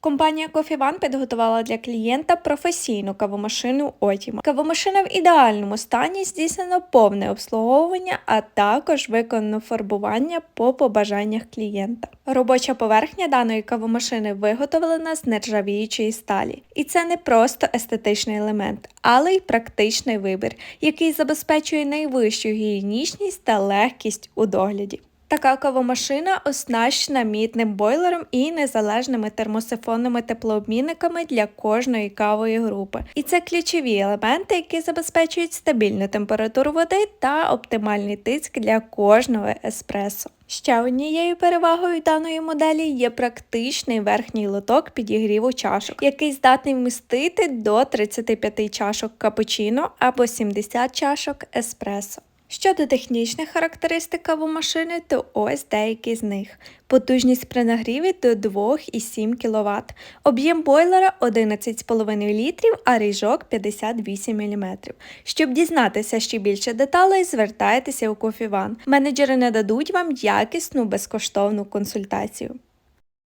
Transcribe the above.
Компанія Coffee One підготувала для клієнта професійну кавомашину Otima. Кавомашина в ідеальному стані здійснено повне обслуговування, а також виконано фарбування по побажаннях клієнта. Робоча поверхня даної кавомашини виготовлена з нержавіючої сталі. І це не просто естетичний елемент, але й практичний вибір, який забезпечує найвищу гігієнічність та легкість у догляді. Така кавомашина оснащена мітним бойлером і незалежними термосифонними теплообмінниками для кожної кавої групи. І це ключові елементи, які забезпечують стабільну температуру води та оптимальний тиск для кожного еспресо. Ще однією перевагою даної моделі є практичний верхній лоток підігріву чашок, який здатний вмістити до 35 чашок капучино або 70 чашок еспресо. Щодо технічних характеристик кавомашини, то ось деякі з них. Потужність при нагріві до 2,7 кВт, об'єм бойлера 11,5 літрів, а ріжок 58 мм. Щоб дізнатися ще більше деталей, звертайтеся у One. Менеджери нададуть вам якісну безкоштовну консультацію.